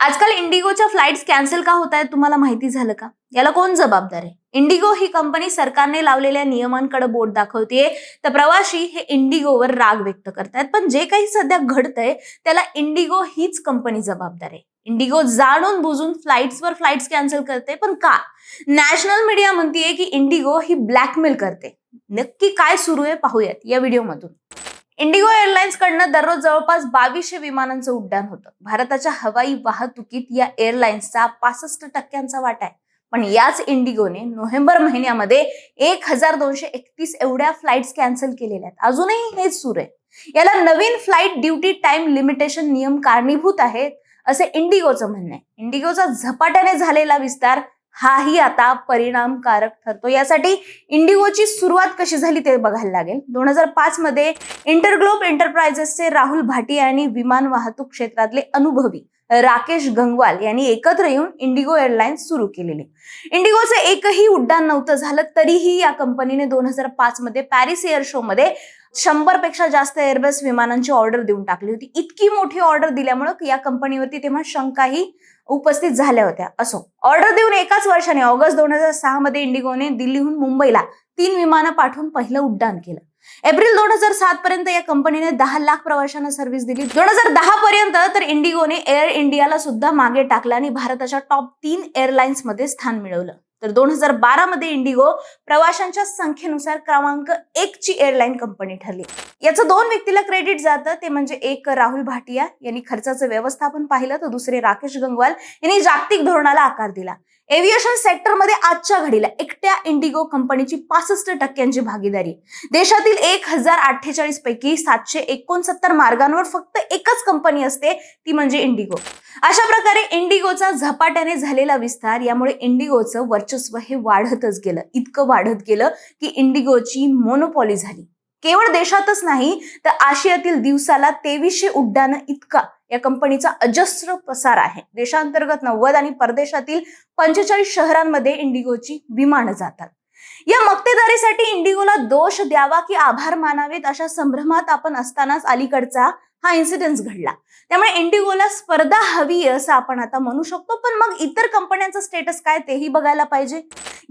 आजकाल इंडिगोच्या flights cancel का होत आहेत तुम्हाला माहिती झालं का? याला कोण जबाबदार आहे? इंडिगो ही कंपनी सरकारने लावलेल्या नियमांकडे बोट दाखवतेय. तर प्रवासी हे इंडिगोवर राग व्यक्त करतायत. पण जे काही सध्या घडतंय त्याला इंडिगो हीच कंपनी जबाबदार आहे. इंडिगो जाणून बुजून फ्लाईट्सवर फ्लाईट्स कॅन्सल करते. पण का? नॅशनल मीडिया म्हणतीये की इंडिगो ही ब्लॅकमेल करते. नक्की काय सुरू आहे पाहूयात या व्हिडिओमधून. इंडिगो एअरलाईन्स कडनं दररोज जवळपास बावीसशे विमानांचं उड्डाण होतं. भारताच्या हवाई वाहतुकीत या एअरलाइन्सचा पासष्ट टक्क्यांचा वाटा आहे. पण याच इंडिगोने नोव्हेंबर महिन्यामध्ये एक हजार दोनशे एकतीस एवढ्या फ्लाईट्स कॅन्सल केलेल्या आहेत. अजूनही हेच सुरू आहे. याला नवीन फ्लाईट ड्युटी टाइम लिमिटेशन नियम कारणीभूत आहेत असे इंडिगोचं म्हणणं आहे. इंडिगोचा झपाट्याने झालेला विस्तार हाही आता परिणामकारक ठरतो. यासाठी इंडिगोची सुरुवात कशी झाली ते बघायला लागेल. दोन हजार पाच मध्ये इंटरग्लोब एंटरप्राइजेसचे राहुल भाटिया आणि विमान वाहतूक क्षेत्रातले अनुभवी राकेश गंगवाल यांनी एकत्र येऊन इंडिगो एअरलाइन्स सुरू केलेली. इंडिगोचं एकही उड्डाण नव्हतं झालं तरीही या कंपनीने दोन हजार पाच मध्ये पॅरिस एअर शो मध्ये शंभरपेक्षा जास्त एअरबस विमानांची ऑर्डर देऊन टाकली होती. इतकी मोठी ऑर्डर दिल्यामुळं या कंपनीवरती तेव्हा शंकाही उपस्थित झाल्या होत्या. असो ऑर्डर देऊन एकाच वर्षाने ऑगस्ट दोन हजार सहा मध्ये इंडिगोने दिल्लीहून मुंबईला तीन विमानं पाठवून पहिलं उड्डाण केलं. एप्रिल दोन हजार सात पर्यंत या कंपनीने दहा लाख प्रवाशांना सर्व्हिस दिली. दोन हजार दहा पर्यंत तर इंडिगोने एअर इंडियाला सुद्धा मागे टाकलं आणि भारताच्या टॉप तीन एअरलाइन्समध्ये स्थान मिळवलं. तर दोन हजार बारा मध्ये इंडिगो प्रवाशांच्या संख्येनुसार क्रमांक एक ची एअरलाईन कंपनी ठरली. याचं दोन व्यक्तीला क्रेडिट जातं ते म्हणजे एक राहुल भाटिया यांनी खर्चाचं व्यवस्थापन पाहिलं तर दुसरे राकेश गंगवाल यांनी जागतिक धोरणाला आकार दिला. एव्हिएशन सेक्टरमध्ये आजच्या घडीला एकट्या इंडिगो कंपनीची पासष्ट टक्क्यांची भागीदारी. देशातील एक हजार अठ्ठेचाळीस पैकी सातशे एकोणसत्तर मार्गांवर फक्त एकच कंपनी असते ती म्हणजे इंडिगो. अशा प्रकारे इंडिगोचा झपाट्याने झालेला विस्तार यामुळे इंडिगोचं वर्चस्व हे वाढतच गेलं. इतकं वाढत गेलं की इंडिगोची मोनोपॉली झाली. केवळ देशातच नाही तर आशियातील दिवसाला तेवीसशे उड्डाणं इतका या कंपनीचा अजस्र प्रसार आहे. देशांतर्गत नव्वद आणि परदेशातील पंचेचाळीस शहरांमध्ये इंडिगोची विमानं जातात. या मक्तेदारीसाठी इंडिगोला दोष द्यावा की आभार मानावेत अशा संभ्रमात आपण असतानाच अलीकडचा हा इन्सिडन्स घडला. त्यामुळे इंडिगोला स्पर्धा हवी असं आपण आता म्हणू शकतो. पण मग इतर कंपन्यांचा स्टेटस काय तेही बघायला पाहिजे.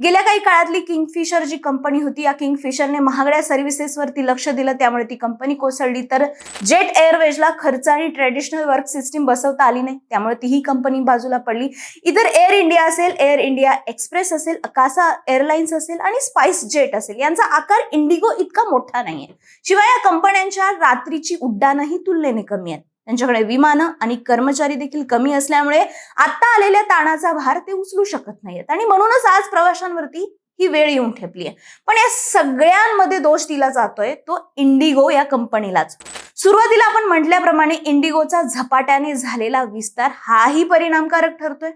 गेल्या काही काळातली किंगफिशर जी कंपनी होती या किंगफिशरने महागड्या सर्व्हिसेसवरती लक्ष दिलं. त्यामुळे ती कंपनी कोसळली. तर जेट एअरवेजला खर्च आणि ट्रेडिशनल वर्क सिस्टीम बसवता आली नाही. त्यामुळे तीही कंपनी बाजूला पडली. इतर एअर इंडिया असेल एअर इंडिया एक्सप्रेस असेल अकासा एअरलाइन्स असेल आणि स्पाइस जेट असेल. यांचा आकार इंडिगो इतका मोठा नाहीये. शिवाय या कंपन्यांच्या रात्रीची उड्डाणही उड्डाणंही तुलनेने कमी आहेत. त्यांच्याकडे विमानं आणि कर्मचारी देखील कमी असल्यामुळे आता आलेल्या ताणाचा भार ते उचलू शकत नाहीयेत. आणि म्हणूनच आज प्रवाशांवरती ही वेळ येऊन ठेपली आहे. पण या सगळ्यांमध्ये दोष दिला जातोय तो इंडिगो या कंपनीलाच. सुरुवातीला आपण म्हटल्याप्रमाणे इंडिगोचा झपाट्याने झालेला विस्तार हाही परिणामकारक ठरतोय.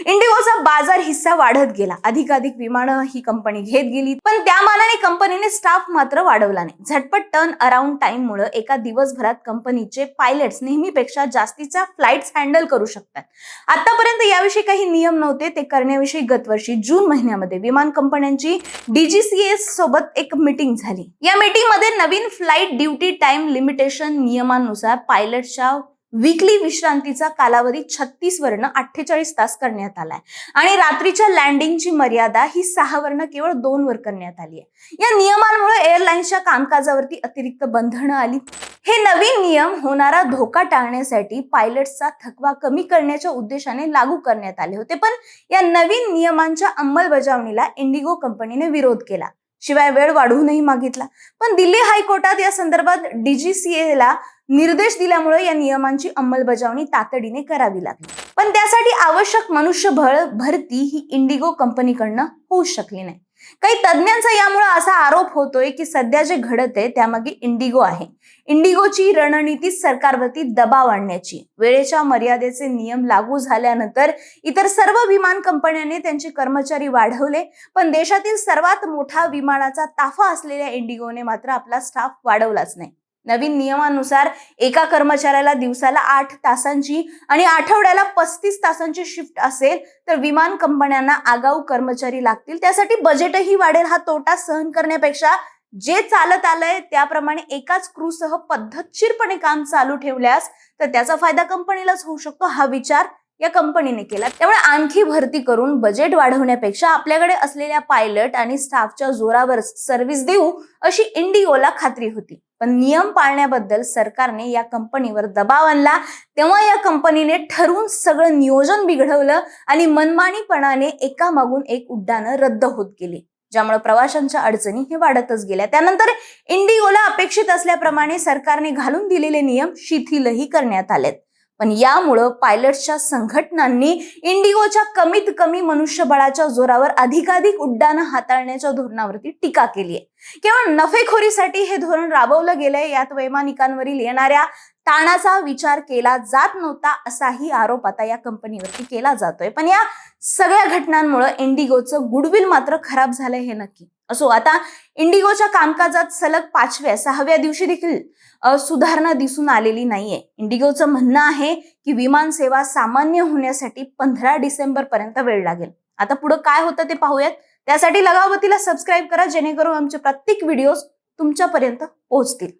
इंडिगोचा बाजार हिस्सा वाढत गेला. अधिकाधिक विमानं ही कंपनी घेत गेली पण त्या मानाने कंपनीने स्टाफ मात्र वाढवला नाही. झटपट टर्न अराउंड टाइम मुळे एका दिवसभरात कंपनीचे पायलट्स नेहमीपेक्षा जास्तीच्या फ्लाईट्स हँडल करू शकतात. आतापर्यंत याविषयी काही नियम नव्हते ते करण्याविषयी गतवर्षी जून महिन्यामध्ये विमान कंपन्यांची डीजीसीएस सोबत एक मीटिंग झाली. या मीटिंगमध्ये नवीन फ्लाईट ड्युटी टाइम लिमिटेशन नियमांनुसार पायलटच्या विकली विश्रांतीचा कालावधी छत्तीस वर्ण अठ्ठेचाळीस तास करण्यात आलाय. आणि रात्रीच्या लँडिंगची मर्यादा ही सहा वर्ण केवळ दोन वर करण्यात आली आहे. या नियमांमुळे एअरलाइन्सच्या कामकाजावरती अतिरिक्त बंधनं आली. हे नवीन नियम होणारा धोका टाळण्यासाठी पायलट्सचा थकवा कमी करण्याच्या उद्देशाने लागू करण्यात आले होते. पण या नवीन नियमांच्या अंमलबजावणीला इंडिगो कंपनीने विरोध केला. शिवाय वेळ वाढवूनही मागितला. पण दिल्ली हायकोर्टात या संदर्भात डीजीसीए ला निर्देश दिल्यामुळे या नियमांची अंमलबजावणी तातडीने करावी लागली. पण त्यासाठी आवश्यक मनुष्यबळ भरती ही इंडिगो कंपनीकडनं होऊ शकली नाही. काही तज्ज्ञांचा यामुळे असा आरोप होतोय की सध्या जे घडत आहे त्यामागे इंडिगो आहे. इंडिगोची रणनीती सरकारवरती दबाव आणण्याची वेळेच्या मर्यादेचे नियम लागू झाल्यानंतर इतर सर्व विमान कंपन्यांनी त्यांचे कर्मचारी वाढवले पण देशातील सर्वात मोठा विमानाचा ताफा असलेल्या इंडिगोने मात्र आपला स्टाफ वाढवलाच नाही. नवीन नियमानुसार एका कर्मचाऱ्याला दिवसाला आठ तासांची आणि आठवड्याला पस्तीस तासांची शिफ्ट असेल तर विमान कंपन्यांना आगाऊ कर्मचारी लागतील. त्यासाठी बजेटही वाढेल. हा तोटा सहन करण्यापेक्षा जे चालत आलंय त्याप्रमाणे एकाच क्रूसह पद्धतशीरपणे काम चालू ठेवल्यास तर त्याचा फायदा कंपनीलाच होऊ शकतो हा विचार या कंपनीने केला. त्यामुळे आणखी भरती करून बजेट वाढवण्यापेक्षा आपल्याकडे असलेल्या पायलट आणि स्टाफच्या जोरावर सर्व्हिस देऊ अशी इंडिगोला खात्री होती. पण नियम पाळण्याबद्दल सरकारने या कंपनीवर दबाव आणला. तेव्हा या कंपनीने ठरवून सगळं नियोजन बिघडवलं आणि मनमानीपणाने एकामागून एक उड्डाणं रद्द होत गेली. ज्यामुळे प्रवाशांच्या अडचणी हे वाढतच गेल्या. त्यानंतर इंडिगोला अपेक्षित असल्याप्रमाणे सरकारने घालून दिलेले नियम शिथिलही करण्यात आलेत. पण यामुळं पायलटच्या संघटनांनी इंडिगोच्या कमीत कमी मनुष्यबळाच्या जोरावर अधिकाधिक उड्डाणं हाताळण्याच्या धोरणावरती टीका केली आहे केवळ नफेखोरीसाठी हे धोरण राबवलं गेलंय यात वैमानिकांवरील येणाऱ्या ताणाचा विचार केला जात नव्हता असाही आरोप आता या कंपनीवरती केला जातोय. पण या सगळ्या घटनांमुळे इंडिगोचं गुडविल मात्र खराब झालंय हे नक्की. असो आता इंडिगोच्या कामकाजात सलग पाचव्या सहाव्या दिवशी देखील सुधारणा दिसून आलेली नाहीये. इंडिगोचं म्हणणं आहे की विमान सेवा सामान्य होण्यासाठी पंधरा डिसेंबर पर्यंत वेळ लागेल. आता पुढे काय होतं ते पाहूयात. त्यासाठी लगावतीला सबस्क्राईब करा जेणेकरून आमचे प्रत्येक व्हिडिओ तुमच्यापर्यंत पोहोचतील.